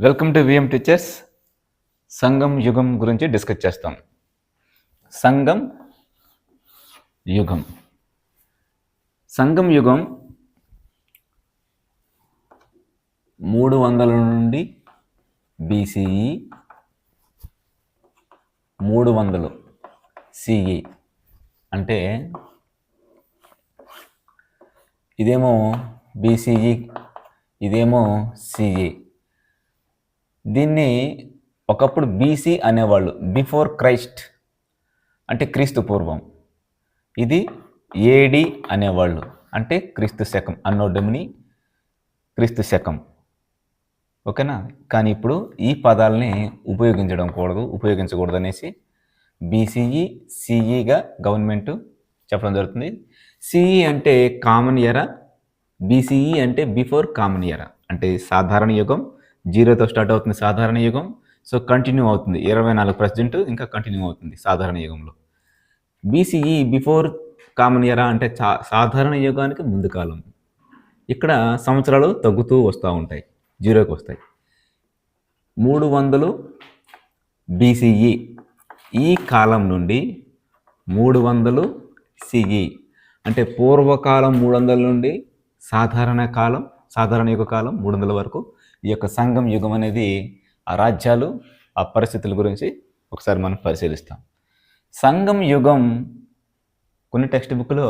Welcome to VM teachers సంఘం యుగం గురించి డిస్కస్ చేస్తాం. సంఘం యుగం. సంఘం యుగం మూడు వందల నుండి బీసీఈ మూడు వందలు సిఈ అంటే ఇదేమో బీసీఈ ఇదేమో సిఈ దీన్ని ఒకప్పుడు బీసీ అనేవాళ్ళు బిఫోర్ క్రైస్ట్ అంటే క్రీస్తు పూర్వం. ఇది ఏడి అనేవాళ్ళు అంటే క్రీస్తు శకం అన్నో డొమిని క్రీస్తు శకం. ఓకేనా? కానీ ఇప్పుడు ఈ పదాలని ఉపయోగించడం కూడదు ఉపయోగించకూడదు అనేసి బీసీఈ సిఈగా గవర్నమెంట్ చెప్పడం జరుగుతుంది. సిఈ అంటే కామన్ ఎరా బీసీఈ అంటే బిఫోర్ కామన్ ఎరా అంటే సాధారణ యుగం. జీరోతో స్టార్ట్ అవుతుంది సాధారణ యుగం. సో కంటిన్యూ అవుతుంది. ఇరవై నాలుగు ప్రెసిడెంట్ ఇంకా కంటిన్యూ అవుతుంది సాధారణ యుగంలో. బీసీఈ బిఫోర్ కామన్ ఎరా అంటే చా సాధారణ యుగానికి ముందు కాలం. ఇక్కడ సంవత్సరాలు తగ్గుతూ వస్తూ ఉంటాయి. జీరోకి వస్తాయి. మూడు వందలు బీసీఈ. ఈ కాలం నుండి మూడు వందలు సిఈ. అంటే పూర్వకాలం మూడు వందల నుండి సాధారణ కాలం సాధారణ యుగ కాలం మూడు వందల వరకు ఈ యొక్క సంఘం యుగం అనేది ఆ రాజ్యాలు ఆ పరిస్థితుల గురించి ఒకసారి మనం పరిశీలిస్తాం. సంఘం యుగం కొన్ని టెక్స్ట్ బుక్లో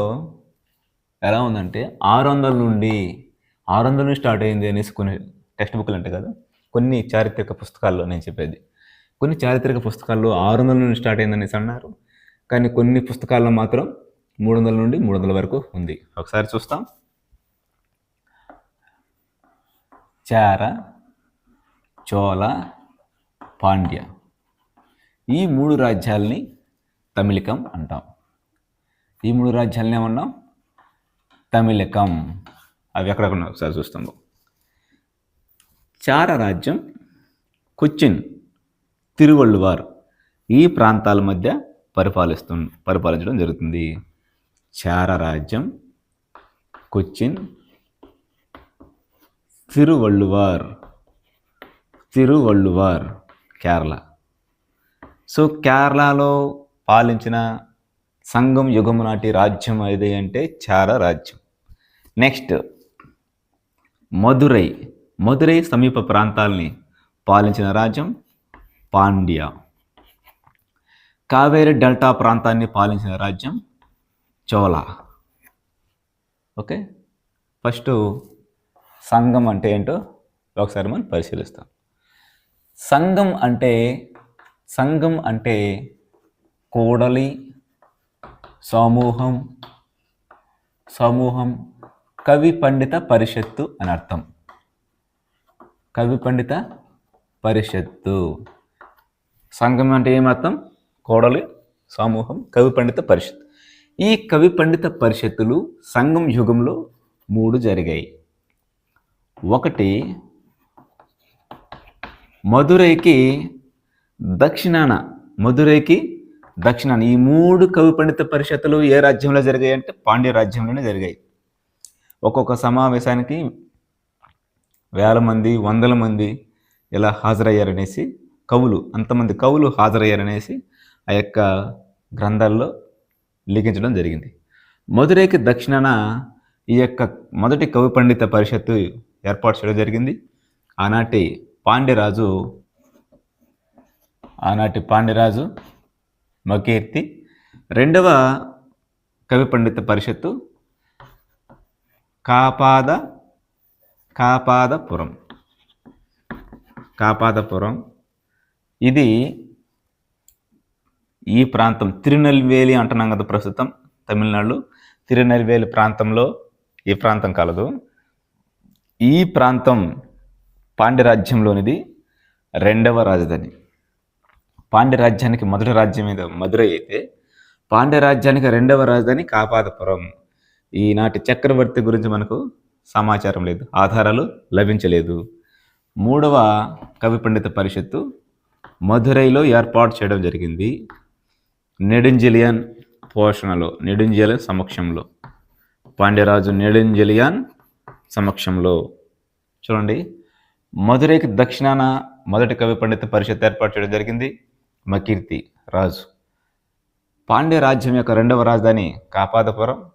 ఎలా ఉందంటే ఆరు వందల నుండి ఆరు వందల నుండి స్టార్ట్ అయింది అనేసి కొన్ని టెక్స్ట్ బుక్లు అంటే కదా కొన్ని చారిత్రక పుస్తకాల్లో నేను చెప్పేది. కొన్ని చారిత్రక పుస్తకాల్లో ఆరు వందల నుండి స్టార్ట్ అయింది అనేసి అన్నారు. కానీ కొన్ని పుస్తకాల్లో మాత్రం మూడు వందల నుండి మూడు వందల వరకు ఉంది. ఒకసారి చూస్తాం. చార చోళ పాండ్య. ఈ మూడు రాజ్యాలని తమిళకం అంటాం. ఈ మూడు రాజ్యాలని ఏమన్నాం? తమిళకం. అవి ఎక్కడ ఒకసారి చూస్తాము చార రాజ్యం కొచ్చిన్ తిరువళ్ళువార్ ఈ ప్రాంతాల మధ్య పరిపాలిస్తు పరిపాలించడం జరుగుతుంది. చార రాజ్యం కొచ్చిన్ తిరువళ్ళువార్. తిరువళ్ళువార్ కేరళ. సో కేరళలో పాలించిన సంఘం యుగము నాటి రాజ్యం ఏది అంటే చార రాజ్యం. నెక్స్ట్ మధురై. మదురై సమీప ప్రాంతాలని పాలించిన రాజ్యం పాండ్య. కావేరి డెల్టా ప్రాంతాన్ని పాలించిన రాజ్యం చోళ. ఓకే? ఫస్ట్ సంఘం అంటే ఏంటో ఒకసారి మనం పరిశీలిస్తాం. సంఘం అంటే సంఘం అంటే కూడలి సమూహం సమూహం కవి పండిత పరిషత్తు అని అర్థం. కవి పండిత పరిషత్తు. సంఘం అంటే ఏమర్థం కోడలి సమూహం కవి పండిత పరిషత్ ఈ కవి పండిత పరిషత్తులు సంఘం యుగంలో మూడు జరిగాయి. ఒకటి మధురైకి దక్షిణాన మధురైకి దక్షిణాన. ఈ మూడు కవి పండిత పరిషత్తులు ఏ రాజ్యంలో జరిగాయి అంటే పాండ్య రాజ్యంలోనే జరిగాయి. ఒక్కొక్క సమావేశానికి వేల మంది వందల మంది ఇలా హాజరయ్యారనేసి కవులు అంతమంది కవులు హాజరయ్యారనేసి ఆ యొక్క గ్రంథాల్లో లిఖించడం జరిగింది. మధురైకి దక్షిణాన ఈ యొక్క మొదటి కవి పండిత పరిషత్తు ఏర్పాటు చేయడం జరిగింది. ఆనాటి పాండ్యరాజు ఆనాటి పాండ్యరాజు మకీర్తి రెండవ కవి పండిత పరిషత్తు కాపాద కాపాదపురం. కాపాదపురం. ఇది ఈ ప్రాంతం తిరునెల్వేలి అంటున్నాం కదా ప్రస్తుతం తమిళనాడు. తిరునెల్వేలి ప్రాంతంలో ఈ ప్రాంతం కలదు. ఈ ప్రాంతం పాండ్యరాజ్యంలోనిది రెండవ రాజధాని. పాండ్యరాజ్యానికి మొదటి రాజ్యం మీద మధురై అయితే పాండ్యరాజ్యానికి రెండవ రాజధాని కాపాదపురం. ఈనాటి చక్రవర్తి గురించి మనకు సమాచారం లేదు ఆధారాలు లభించలేదు. మూడవ కవి పండిత పరిషత్తు మధురైలో ఏర్పాటు చేయడం జరిగింది. నెడుంజలియన్ పోషణలో నెడుంజలియన్ సమక్షంలో. పాండ్యరాజు నెడుంజలియాన్ సమక్షంలో చూడండి. మధురైకి దక్షిణాన మొదటి కవి పండిత పరిషత్ ఏర్పాటు చేయడం జరిగింది. మకీర్తి రాజు. పాండ్య రాజ్యం యొక్క రెండవ రాజధాని కాపాదపురం.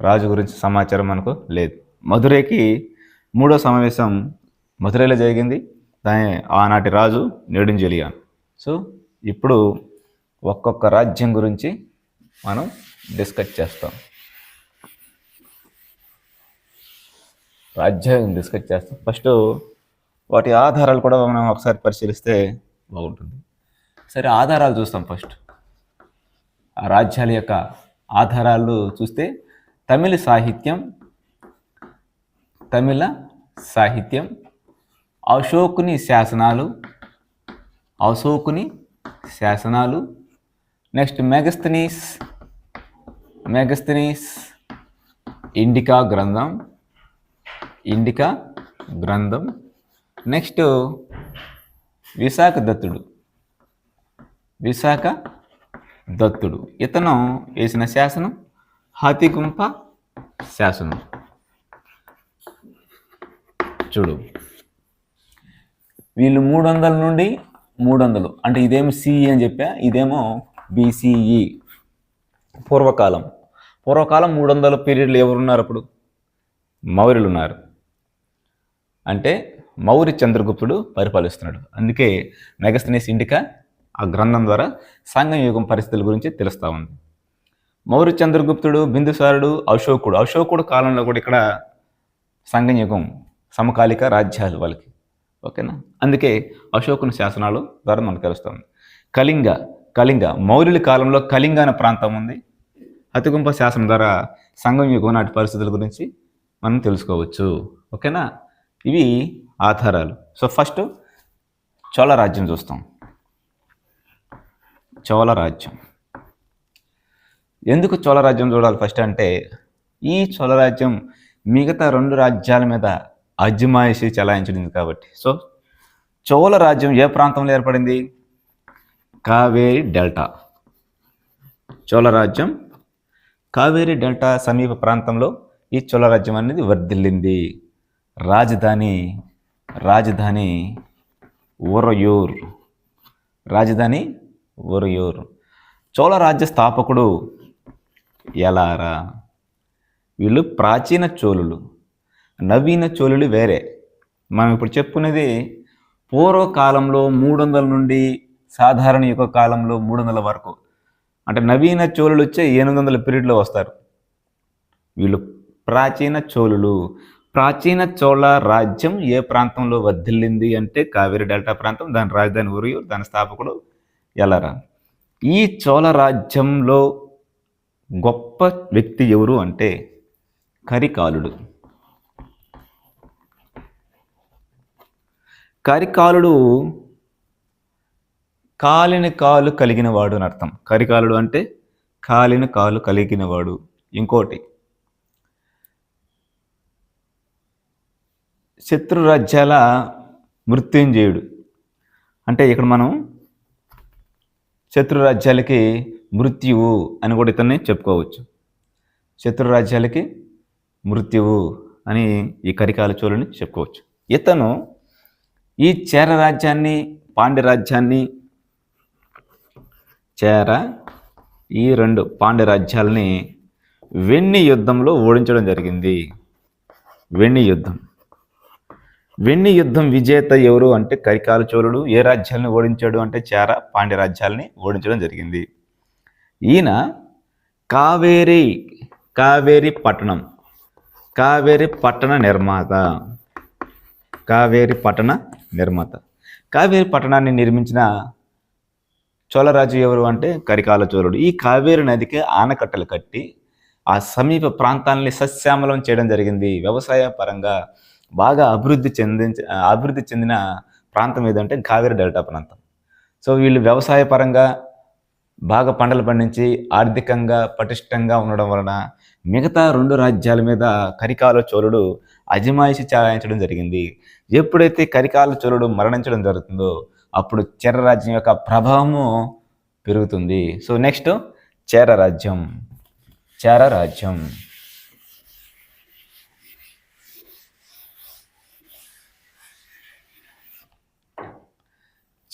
రాజు గురించి సమాచారం మనకు లేదు. మధురైకి మూడో సమావేశం మధురైలో జరిగింది. దాని ఆనాటి రాజు నెడుంజలియాన్. సో ఇప్పుడు ఒక్కొక్క రాజ్యం గురించి మనం డిస్కస్ చేస్తాం. రాజ్యం డిస్కస్ చేస్తాం. ఫస్ట్ వాటి ఆధారాలు కూడా మనం ఒకసారి పరిశీలిస్తే బాగుంటుంది. సరే ఆధారాలు చూస్తాం ఫస్ట్ ఆ రాజ్యాల యొక్క ఆధారాలు చూస్తే తమిళ సాహిత్యం తమిళ సాహిత్యం అశోకుని శాసనాలు అశోకుని శాసనాలు నెక్స్ట్ మెగస్తనీస్ మెగస్తనీస్ ఇండికా గ్రంథం ఇండికా గ్రంథం. నెక్స్ట్ విశాఖ దత్తుడు. విశాఖ దత్తుడు. ఇతను వేసిన శాసనం హతిగుంప శాసనం. చూడు. వీళ్ళు మూడు వందల నుండి మూడు వందలు అంటే ఇదేమో సిఈ అని చెప్పా ఇదేమో బీసీఈ పూర్వకాలం. పూర్వకాలం మూడు వందల పీరియడ్లు ఎవరున్నారు అప్పుడు? మౌర్యులు ఉన్నారు అంటే మౌర్య చంద్రగుప్తుడు పరిపాలిస్తున్నాడు. అందుకే మెగస్తనీస్ ఇండికా ఆ గ్రంథం ద్వారా సంఘం యుగం పరిస్థితుల గురించి తెలుస్తూ ఉంది. మౌర్య చంద్రగుప్తుడు బిందుసారుడు అశోకుడు అశోకుడు కాలంలో కూడా ఇక్కడ సంఘం యుగం సమకాలిక రాజ్యాలు వాళ్ళకి. ఓకేనా? అందుకే అశోకుని శాసనాలు ద్వారా మనకు తెలుస్తుంది కళింగ కళింగ మౌర్యుల కాలంలో కళింగ అనే ప్రాంతం ఉంది. అతిగుంప శాసనం ద్వారా సంఘం యుగం నాటి పరిస్థితుల గురించి మనం తెలుసుకోవచ్చు. ఓకేనా? ఇవి ఆధారాలు. సో ఫస్ట్ చోళ రాజ్యం చూస్తాం. చోళ రాజ్యం. ఎందుకు చోళ రాజ్యం చూడాలి ఫస్ట్ అంటే ఈ చోళ రాజ్యం మిగతా రెండు రాజ్యాల మీద అజమాయిషి చెలాయించడింది కాబట్టి. సో చోళ రాజ్యం ఏ ప్రాంతంలో ఏర్పడింది? కావేరి డెల్టా. చోళ రాజ్యం కావేరి డెల్టా సమీప ప్రాంతంలో ఈ చోళ రాజ్యం అనేది వర్ధిల్లింది. రాజధాని రాజధాని ఉరయూర్ రాజధాని ఉరయూర్ చోళ రాజ్య స్థాపకుడు ఎలారా? వీళ్ళు ప్రాచీన చోళులు. నవీన చోళులు వేరే. మనం ఇప్పుడు చెప్పుకునేది పూర్వకాలంలో మూడు వందల నుండి సాధారణ యుగ కాలంలో మూడు వందల వరకు. అంటే నవీన చోళులు వచ్చే ఎనిమిది వందల పీరియడ్లో వస్తారు. వీళ్ళు ప్రాచీన చోళులు. ప్రాచీన చోళ రాజ్యం ఏ ప్రాంతంలో వర్ధిల్లింది అంటే కావేరి డెల్టా ప్రాంతం దాని రాజధాని ఉరియు దాని స్థాపకుడు ఎలరా ఈ చోళ రాజ్యంలో గొప్ప వ్యక్తి ఎవరు అంటే కరికాలుడు. కరికాలుడు కాలిన కాలు కలిగినవాడు అని అర్థం. కరికాలుడు అంటే కాలిన కాలు కలిగినవాడు. ఇంకోటి శత్రు రాజ్యాల మృత్యుంజయుడు. అంటే ఇక్కడ మనం శత్రు రాజ్యాలకి మృత్యువు అని కూడా ఇతన్ని చెప్పుకోవచ్చు. శత్రు రాజ్యాలకి మృత్యువు అని ఈ కరికాల చోళుని చెప్పుకోవచ్చు. ఇతను ఈ చేర రాజ్యాన్ని పాండ్య రాజ్యాన్ని చేర ఈ రెండు పాండ్య రాజ్యాలని వెన్ని యుద్ధంలో ఓడించడం జరిగింది. వెన్ని యుద్ధం. వెన్ని యుద్ధం విజేత ఎవరు అంటే కరికాల చోళుడు ఏ రాజ్యాలను ఓడించాడు అంటే చేర పాండ్య రాజ్యాలని ఓడించడం జరిగింది. ఈయన కావేరి కావేరి పట్టణం కావేరి పట్టణ నిర్మాత కావేరి పట్టణ నిర్మాత. కావేరి పట్టణాన్ని నిర్మించిన చోళరాజు ఎవరు అంటే కరికాల చోళుడు. ఈ కావేరి నదికి ఆనకట్టలు కట్టి ఆ సమీప ప్రాంతాలని సస్యామలం చేయడం జరిగింది వ్యవసాయ పరంగా. బాగా అభివృద్ధి చెందించ అభివృద్ధి చెందిన ప్రాంతం ఏదంటే కావేరి డెల్టా ప్రాంతం. సో వీళ్ళు వ్యవసాయ పరంగా బాగా పంటలు పండించి ఆర్థికంగా పటిష్టంగా ఉండడం వలన మిగతా రెండు రాజ్యాల మీద కరికాల చోళుడు అజమాయిషి చాయించడం జరిగింది. ఎప్పుడైతే కరికాల చోళుడు మరణించడం జరుగుతుందో అప్పుడు చేర రాజ్యం యొక్క ప్రభావము పెరుగుతుంది. సో నెక్స్ట్ చేర రాజ్యం. చేర రాజ్యం.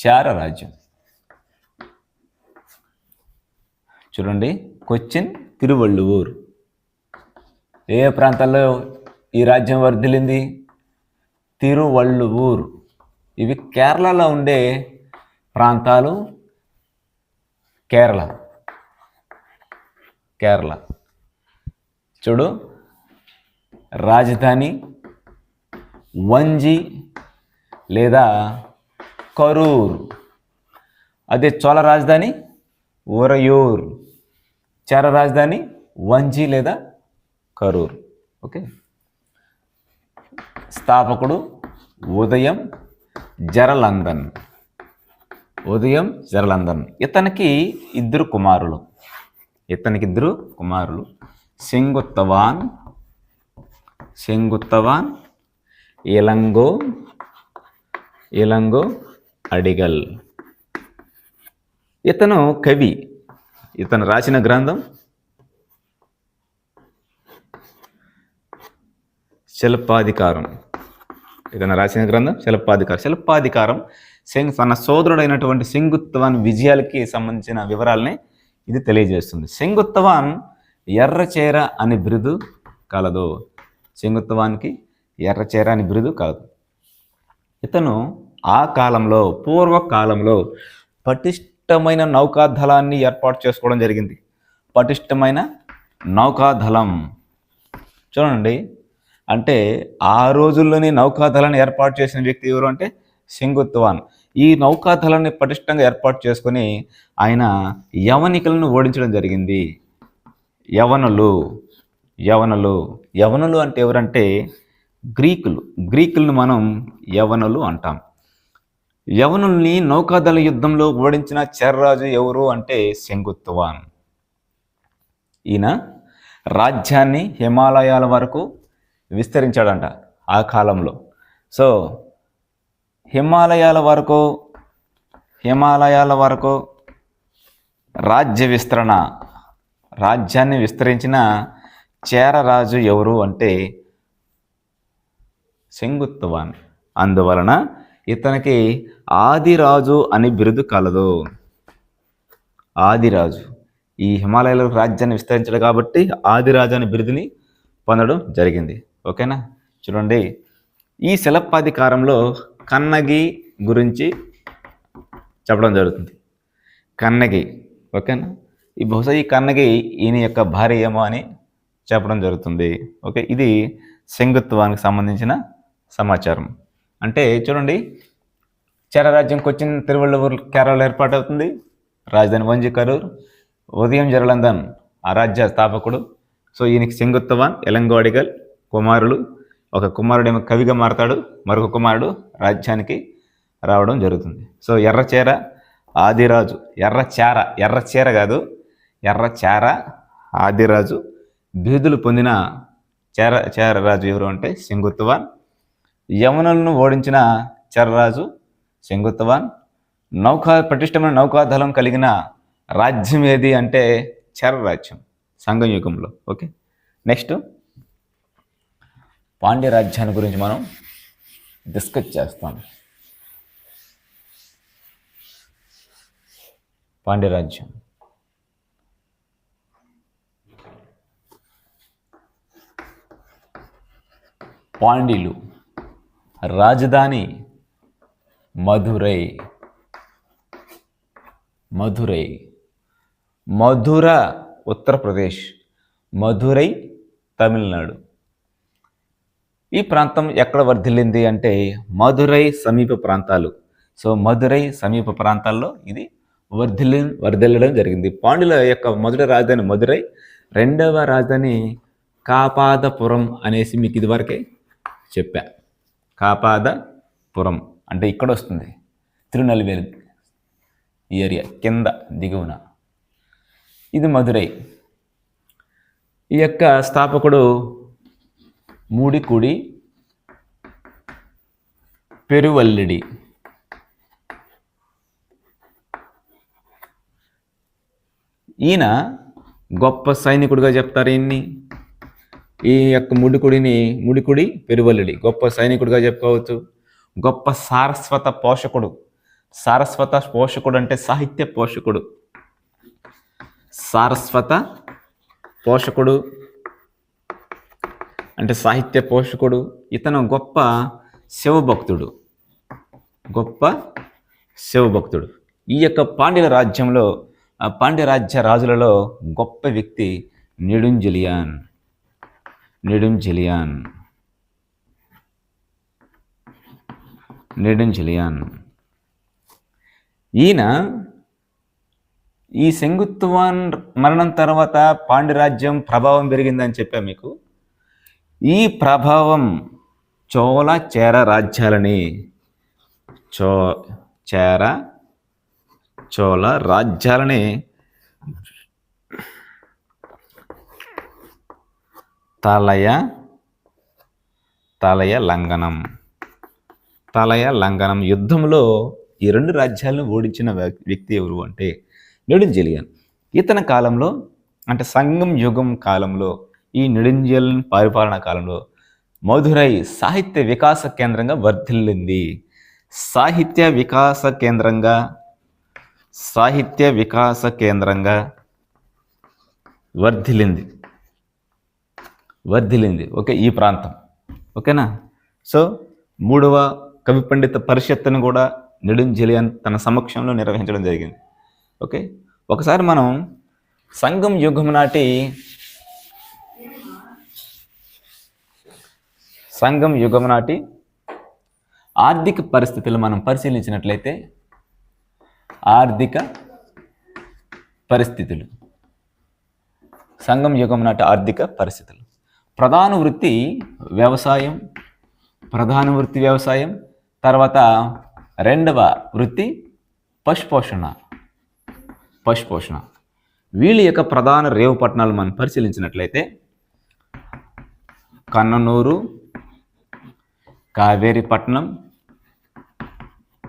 చార రాజ్యం చూడండి కొచ్చిన్ తిరువళ్ళూరు. ఏ ప్రాంతాల్లో ఈ రాజ్యం వర్ధిల్లింది? తిరువళ్ళూరు. ఇవి కేరళలో ఉండే ప్రాంతాలు కేరళ. కేరళ. చూడు రాజధాని వంజి లేదా కరూర్. అదే చోళ రాజధాని ఉరయూర్ చర రాజధాని వంజి లేదా కరూర్. ఓకే? స్థాపకుడు ఉదయం జరలందన్. ఉదయం జరలందన్. ఇతనికి ఇద్దరు కుమారులు. ఇతనికి ఇద్దరు కుమారులు. సెంగుత్తవాన్ సెంగుత్తవాన్ ఇలంగో ఇలంగో అడిగల్. ఇతను కవి. ఇతను రాసిన గ్రంథం శిల్పాధికారం. ఇతను రాసిన గ్రంథం శిల్పాధికారం. శిల్పాధికారం సెంగ్ తన సోదరుడైనటువంటి సింగుత్వాన్ విజయాలకి సంబంధించిన వివరాలని ఇది తెలియజేస్తుంది. సింగుత్వాన్ ఎర్రచేర అని బిరుదు కలదు. సింగుత్వానికి ఎర్రచేర అని బిరుదు కలదు. ఇతను ఆ కాలంలో పూర్వకాలంలో పటిష్టమైన నౌకాదళాన్ని ఏర్పాటు చేసుకోవడం జరిగింది. పటిష్టమైన నౌకాదళం. చూడండి అంటే ఆ రోజుల్లోనే నౌకాదళాన్ని ఏర్పాటు చేసిన వ్యక్తి ఎవరు అంటే సింగుత్వాన్. ఈ నౌకాదళాన్ని పటిష్టంగా ఏర్పాటు చేసుకొని ఆయన యవనికలను ఓడించడం జరిగింది. యవనులు యవనులు. యవనులు అంటే ఎవరంటే గ్రీకులు. గ్రీకులను మనం యవనులు అంటాం. యవనుల్ని నౌకాదళ యుద్ధంలో ఓడించిన చెర్రాజు ఎవరు అంటే సెంగుత్వాన్ ఈయన రాజ్యాన్ని హిమాలయాల వరకు విస్తరించాడంట ఆ కాలంలో. సో హిమాలయాల వరకు హిమాలయాల వరకు రాజ్య విస్తరణ రాజ్యాన్ని విస్తరించిన చేరరాజు ఎవరు అంటే శంగుత్వాన్ అందువలన ఇతనికి ఆదిరాజు అని బిరుదు కలదు. ఆదిరాజు. ఈ హిమాలయాల రాజ్యాన్ని విస్తరించాడు కాబట్టి ఆదిరాజు అనే బిరుదుని పొందడం జరిగింది. ఓకేనా? చూడండి. ఈ శిల్పాధికారంలో కన్నగి గురించి చెప్పడం జరుగుతుంది. కన్నగి. ఓకేనా? ఈ బహుశా ఈ కన్నగి ఈయన యొక్క భార్య ఏమో అని చెప్పడం జరుగుతుంది. ఓకే? ఇది శంగుత్వానికి సంబంధించిన సమాచారం. అంటే చూడండి రాజ్యం కొచ్చిన్ తిరువళ్ళూరు ఏర్పాటు ఏర్పాటవుతుంది రాజధాని వంజి కరూర్ ఉదయం జరలందన్ ఆ రాజ్య స్థాపకుడు. సో ఈయనకి సింగుత్తవాన్ ఎలంగోడిగల్ కుమారులు. ఒక కుమారుడేమో కవిగా మారతాడు మరొక కుమారుడు రాజ్యానికి రావడం జరుగుతుంది. సో ఎర్రచేర ఆదిరాజు ఎర్రచేర ఎర్రచేర కాదు ఎర్రచేర ఆదిరాజు బీదులు పొందిన చేర చేరరాజు ఎవరు అంటే సింగుత్వాన్ యమునులను ఓడించిన చెర్రాజు సెంగుత్తవాన్ నౌకా పటిష్టమైన నౌకాదళం కలిగిన రాజ్యం ఏది అంటే చెర రాజ్యం సంఘం యుగంలో. ఓకే? నెక్స్ట్ పాండ్య రాజ్యాన్ని గురించి మనం డిస్కస్ చేస్తాం. పాండ్యరాజ్యం పాండ్యులు రాజధాని మధురై. మధురై. మధుర ఉత్తరప్రదేశ్. మధురై తమిళనాడు. ఈ ప్రాంతం ఎక్కడ వర్ధిల్లింది అంటే మధురై సమీప ప్రాంతాలు. సో మధురై సమీప ప్రాంతాల్లో ఇది వర్ధిల్లి వర్ధిల్లడం జరిగింది. పాండ్యుల యొక్క మొదటి రాజధాని మధురై రెండవ రాజధాని కాపాదపురం అనేసి మీకు ఇదివరకే చెప్పా. కాపాదపురం. అంటే ఇక్కడ వస్తుంది తిరునల్వేలి ఈ ఏరియా కింద దిగువన. ఇది మధురై. ఈ యొక్క స్థాపకుడు మూడికుడి పెరువల్లిడి. ఈయన గొప్ప సైనికుడిగా చెప్తారు ఈయన్ని ఈ యొక్క ముడికుడిని ముడికుడి పెరువల్లుడి. గొప్ప సైనికుడిగా చెప్పుకోవచ్చు. గొప్ప సారస్వత పోషకుడు. సారస్వత పోషకుడు అంటే సాహిత్య పోషకుడు. సారస్వత పోషకుడు అంటే సాహిత్య పోషకుడు. ఇతను గొప్ప శివభక్తుడు. గొప్ప శివభక్తుడు. ఈ యొక్క పాండ్యుల రాజ్యంలో ఆ పాండ్య రాజ్య రాజులలో గొప్ప వ్యక్తి నిడుంజలియాన్. நெடுஞ்செழியான் நெடுஞ்செழியான் ఈయన ఈ సెంగుత్వాన్ మరణం తర్వాత పాండ్యరాజ్యం ప్రభావం పెరిగిందని చెప్పా మీకు. ఈ ప్రభావం చోళ చేర రాజ్యాలని చో చేర చోళ రాజ్యాలని తలయ తలయ లంఘనం తలయ లంఘనం యుద్ధంలో ఈ రెండు రాజ్యాలను ఓడించిన వ్యక్తి ఎవరు అంటే నెడుంజలియన్. ఇతని కాలంలో అంటే సంగం యుగం కాలంలో ఈ నెడుంజలియన్ పరిపాలన కాలంలో మధురై సాహిత్య వికాస కేంద్రంగా వర్ధిల్లింది. సాహిత్య వికాస కేంద్రంగా సాహిత్య వికాస కేంద్రంగా వర్ధిల్లింది. వర్ధిలింది ఓకే ఈ ప్రాంతం. ఓకేనా? సో మూడవ కవి పండిత పరిషత్తును కూడా నెడుంజలియన్ తన సమక్షంలో నిర్వహించడం జరిగింది. ఓకే ఒకసారి మనం సంఘం యుగం నాటి సంఘం యుగం నాటి ఆర్థిక పరిస్థితులు మనం పరిశీలించినట్లయితే ఆర్థిక పరిస్థితులు. సంఘం యుగం నాటి ఆర్థిక పరిస్థితులు. ప్రధాన వృత్తి వ్యవసాయం ప్రధాన వృత్తి వ్యవసాయం. తర్వాత రెండవ వృత్తి పశుపోషణ. పశుపోషణ. వీళ్ళ యొక్క ప్రధాన రేవు పట్టణాలు మనం పరిశీలించినట్లయితే కన్ననూరు కావేరిపట్నం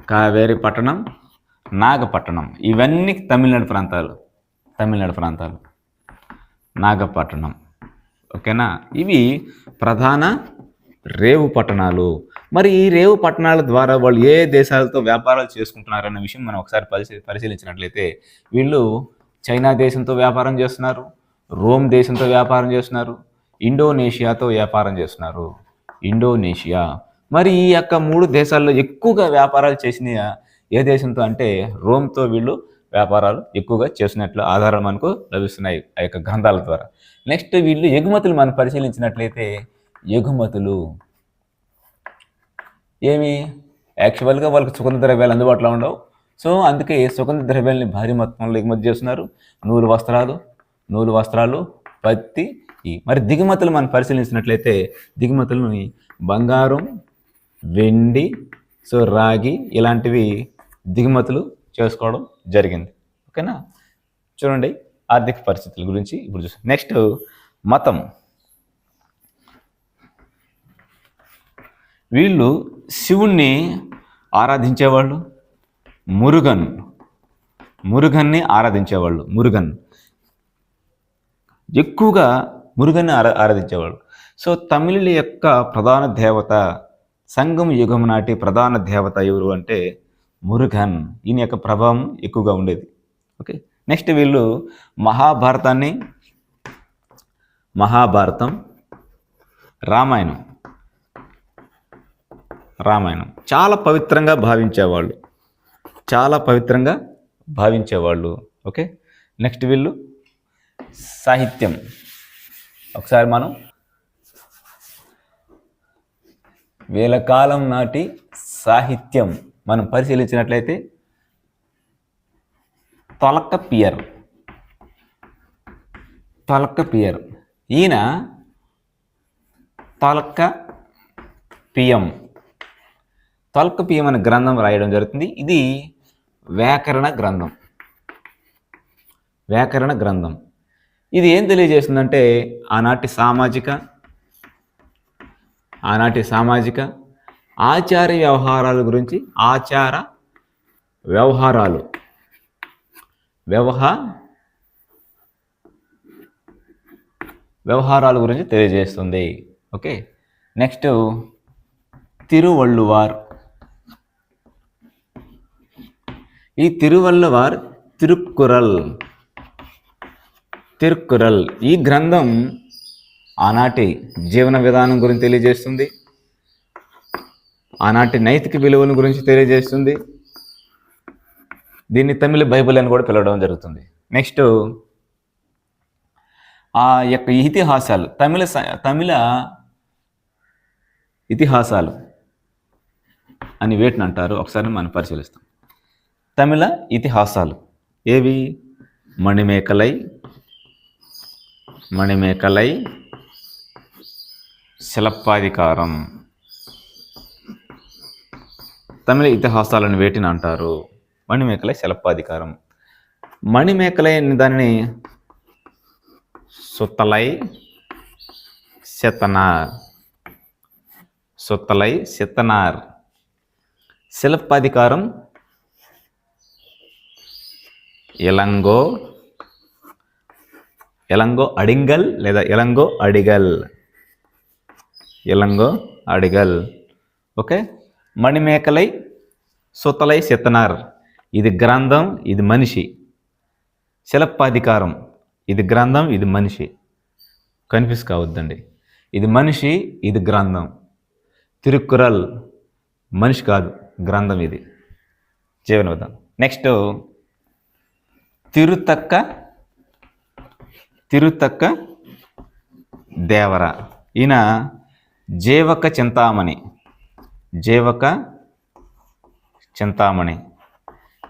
కావేరిపట్నం నాగపట్టణం. ఇవన్నీ తమిళనాడు ప్రాంతాలు తమిళనాడు ప్రాంతాలు. నాగపట్టణం. ఓకేనా? ఇవి ప్రధాన రేవు పట్టణాలు. మరి ఈ రేవు పట్టణాల ద్వారా వాళ్ళు ఏ దేశాలతో వ్యాపారాలు చేసుకుంటున్నారన్న విషయం మనం ఒకసారి పరిశీ పరిశీలించినట్లయితే వీళ్ళు చైనా దేశంతో వ్యాపారం చేస్తున్నారు రోమ్ దేశంతో వ్యాపారం చేస్తున్నారు ఇండోనేషియాతో వ్యాపారం చేస్తున్నారు. ఇండోనేషియా. మరి ఈ యొక్క మూడు దేశాల్లో ఎక్కువగా వ్యాపారాలు చేసిన ఏ దేశంతో అంటే రోమ్తో వీళ్ళు వ్యాపారాలు ఎక్కువగా చేసినట్లు ఆధారాలు మనకు లభిస్తున్నాయి ఆ యొక్క గ్రంథాల ద్వారా. నెక్స్ట్ వీళ్ళు ఎగుమతులు మనం పరిశీలించినట్లయితే ఎగుమతులు ఏమి? యాక్చువల్గా వాళ్ళకి సుగంధ ద్రవ్యాలు అందుబాటులో ఉండవు. సో అందుకే సుగంధ ద్రవ్యాలని భారీ మొత్తంలో ఎగుమతి చేస్తున్నారు. నూలు వస్త్రాలు నూలు వస్త్రాలు పత్తి ఈ మరి దిగుమతులు మనం పరిశీలించినట్లయితే దిగుమతులని బంగారం వెండి సో రాగి ఇలాంటివి దిగుమతులు చేసుకోవడం జరిగింది. ఓకేనా? చూడండి ఆర్థిక పరిస్థితుల గురించి ఇప్పుడు చూసి నెక్స్ట్ మతం. వీళ్ళు శివుణ్ణి ఆరాధించేవాళ్ళు మురుగన్. మురుగన్ని ఆరాధించేవాళ్ళు మురుగన్. ఎక్కువగా మురుగన్ని ఆరా ఆరాధించేవాళ్ళు. సో తమిళుల యొక్క ప్రధాన దేవత సంగం యుగం నాటి ప్రధాన దేవత ఎవరు అంటే మురుగన్ ఈయన యొక్క ప్రభావం ఎక్కువగా ఉండేది. ఓకే. నెక్స్ట్ వీళ్ళు మహాభారతాన్ని మహాభారతం రామాయణం. రామాయణం. చాలా పవిత్రంగా భావించేవాళ్ళు. చాలా పవిత్రంగా భావించేవాళ్ళు. ఓకే. నెక్స్ట్ వీళ్ళు సాహిత్యం. ఒకసారి మనం వేల కాలం నాటి సాహిత్యం. మనం పరిశీలించినట్లయితే తొలక పియర్. తొలక పియర్. ఈయన తొలక పియం తొలక పియం అనే గ్రంథం రాయడం జరుగుతుంది. ఇది వ్యాకరణ గ్రంథం. వ్యాకరణ గ్రంథం. ఇది ఏం తెలియజేస్తుందంటే ఆనాటి సామాజిక ఆనాటి సామాజిక ఆచార వ్యవహారాల గురించి ఆచార వ్యవహారాలు. వ్యవహ వ్యవహారాల గురించి తెలియజేస్తుంది. ఓకే? నెక్స్ట్ తిరువళ్ళువార్. ఈ తిరువల్లవార్ తిరుక్కురల్. తిరుక్కురల్. ఈ గ్రంథం ఆనాటి జీవన విధానం గురించి తెలియజేస్తుంది. ఆనాటి నైతిక విలువల గురించి తెలియజేస్తుంది. దీన్ని తమిళ బైబిల్ అని కూడా పిలవడం జరుగుతుంది. నెక్స్ట్ ఆ యొక్క ఇతిహాసాలు తమిళ తమిళ ఇతిహాసాలు అని వేటిని అంటారు ఒకసారి మనం పరిశీలిస్తాం. తమిళ ఇతిహాసాలు ఏవి? మణిమేకలై మణిమేకలై శిల్పాధికారం తమిళ ఇతిహాసాలను వేటిని అంటారు? మణిమేకలై శిల్పాధికారం మణిమేకలై దానిని సుత్తలై శతనార్. సుత్తలై శతనార్. శిల్పాధికారం ఎలంగో ఎలంగో అడింగల్ లేదా ఎలంగో అడిగల్. ఎలంగో అడిగల్. ఓకే? మణిమేకలై సుతలై సిత్తనార్ ఇది గ్రంథం ఇది మనిషి. శిల్పాధికారం ఇది గ్రంథం ఇది మనిషి. కన్ఫ్యూజ్ కావద్దండి. ఇది మనిషి ఇది గ్రంథం. తిరుక్కురల్. మనిషి కాదు గ్రంథం ఇది. జీవన విధానం. నెక్స్ట్ తిరుతక్క తిరుతక్క దేవర. ఈయన జీవక చింతామణి. జీవక చింతామణి.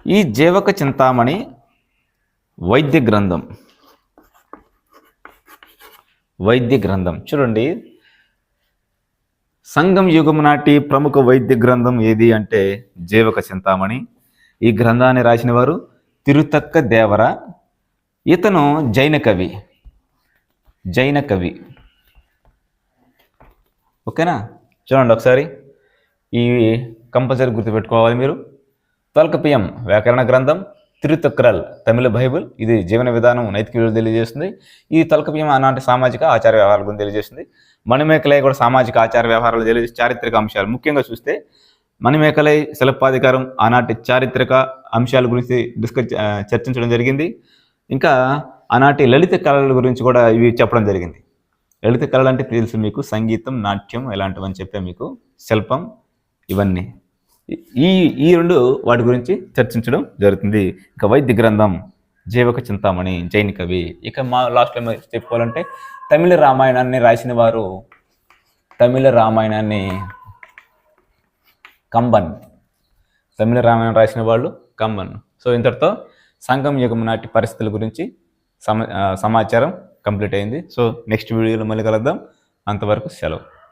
ఈ జీవక చింతామణి వైద్య గ్రంథం. వైద్య గ్రంథం. చూడండి. సంగం యుగం నాటి ప్రముఖ వైద్య గ్రంథం ఏది అంటే జీవక చింతామణి. ఈ గ్రంథాన్ని రాసిన వారు తిరుతక్క దేవర ఇతను జైన కవి. జైన కవి. ఓకేనా? చూడండి ఒకసారి. ఇవి కంపల్సరీ గుర్తుపెట్టుకోవాలి మీరు. తొలకపియం వ్యాకరణ గ్రంథం తిరుతక్రల్ తమిళ బైబిల్. ఇది జీవన విధానం నైతిక విలువలు తెలియజేస్తుంది. ఈ తొలకపియం అలాంటి సామాజిక ఆచార వ్యవహారాల గురించి తెలియజేస్తుంది. మణిమేకలై కూడా సామాజిక ఆచార వ్యవహారాలు తెలియజేసి చారిత్రక అంశాలు. ముఖ్యంగా చూస్తే మణిమేకలై శిల్పాధికారం ఆనాటి చారిత్రక అంశాల గురించి డిస్కస్ చర్చించడం జరిగింది. ఇంకా ఆనాటి లలిత కళల గురించి కూడా ఇవి చెప్పడం జరిగింది. లలిత కళలు అంటే తెలుసు మీకు సంగీతం నాట్యం ఇలాంటివని చెప్పే మీకు. శిల్పం ఇవన్నీ. ఈ ఈ రెండు వాటి గురించి చర్చించడం జరుగుతుంది. ఇక వైద్య గ్రంథం జీవక చింతామణి జైన కవి. ఇక మా లాస్ట్లో చెప్పుకోవాలంటే తమిళ రామాయణాన్ని రాసిన వారు తమిళ రామాయణాన్ని కంబన్. తమిళ రామాయణం రాసిన వాళ్ళు కంబన్. సో ఇంతటితో సంఘం యుగం నాటి పరిస్థితుల గురించి సమ సమాచారం కంప్లీట్ అయింది. సో నెక్స్ట్ వీడియోలో మళ్ళీ కలుద్దాం. అంతవరకు సెలవు.